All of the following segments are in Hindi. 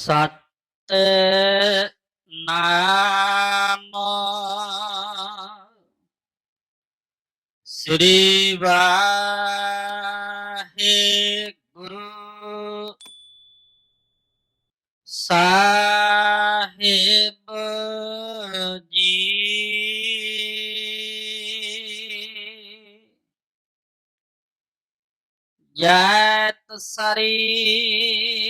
Sate Namo Sri Vahe Guru Sahib Ji. Jat Jat Sari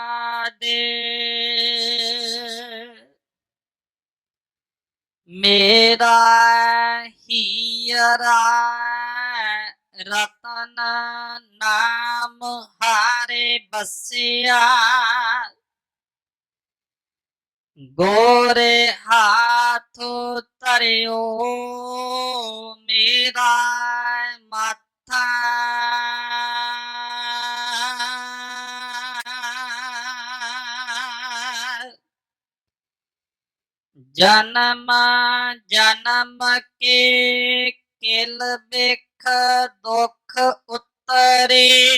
दे मेरा हियरा रतन नाम हारे बसिया। गोरे हाथ तरियो मेरा माथा जन्म जन्म के किल बिख दुख उत्तरे।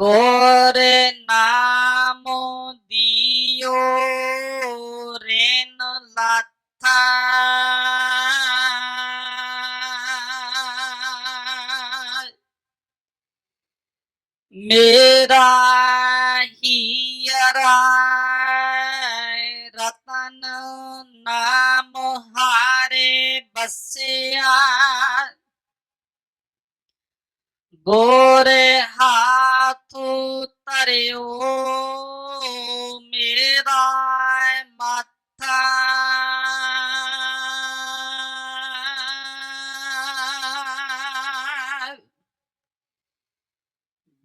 गोर नाम दियो रेन लाथा। मेरा तपस्या गोरे हाथ तरियो मेरा माथा।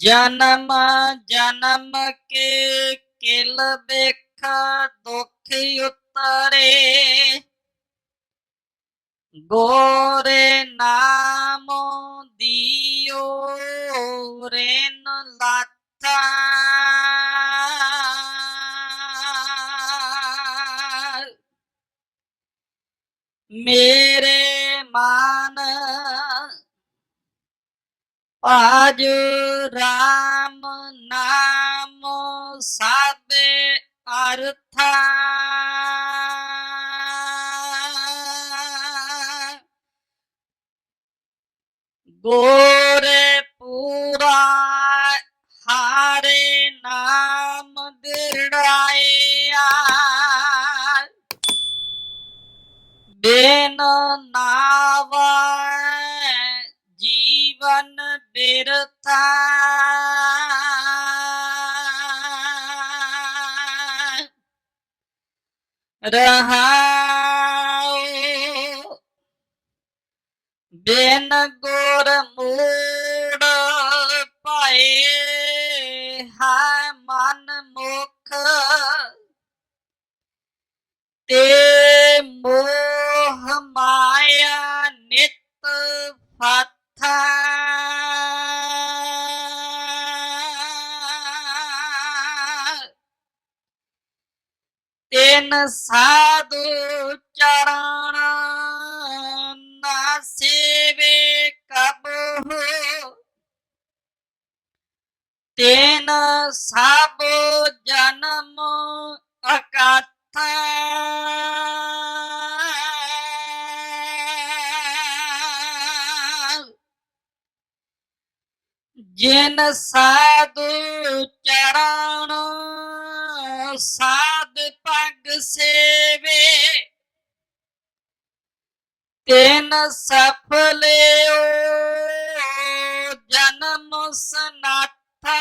जन्म जन्म के किल देख दुख उतरे। ਗੋਰੇ ਨਾਮ ਦਿਓ ਰੇਨ ਲਾਥਾ। ਮੇਰੇ ਮਨ ਆਜ ਰਾਮ ਨਾਮ ਸਾਬੇ ਅਰਥਾ ਹਾਰੇ ਨਾਮ ਦਿੜਾਇਆ ਬਿਨ ਨਾਵਾ ਜੀਵਨ ਬਿਰਥਾ ਰਹਾਉ ਬਿਨ ਗੁਰ ਮੂੜ ਪਾਏ। ਤੇ ਮੋਹ ਮਾਇਆ ਨਿਤ ਫਾਥਾ। ਤਿਨ ਸਾਧੂ ਚਰਨ ਨਾ ਸੇਵੇ ਕਬਹੁ ਤੇਨ ਸਭ ਜਨਮ ਅਕਾਥਾ ਜਿਨ ਸਾਧੂ ਚਰਨ ਸਾਧ ਪਗ ਸੇਵੇ। ਤੈਨ ਸਫਲਿਓ ਜਨਮ ਸਨਾਥਾ।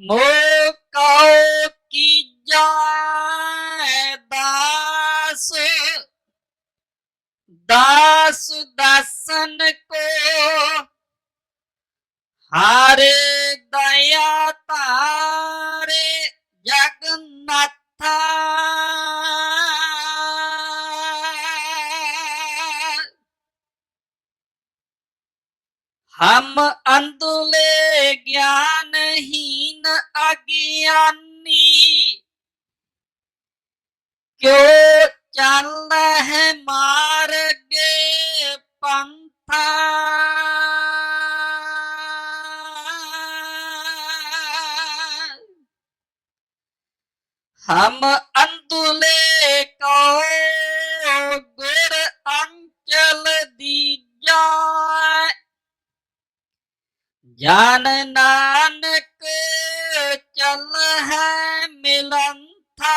ਮੋਕਉ दास दासन को हरे, दया तारे, जगन्नाथ। हम अंधुले ज्ञानहीन अज्ञानी। क्यों चल है पंथा हम अंधुले को गुर अंचल दीजा जान नानक चल है मिलन था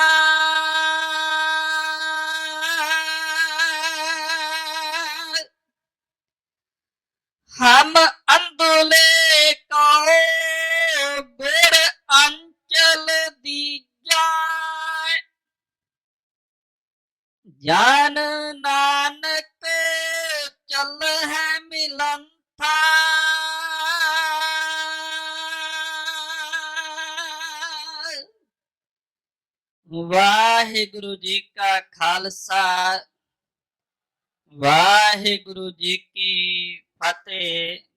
ज्ञान नानक चल है मिलन था। वाहिगुरु जी का खालसा वाहिगुरु जी की फतेह।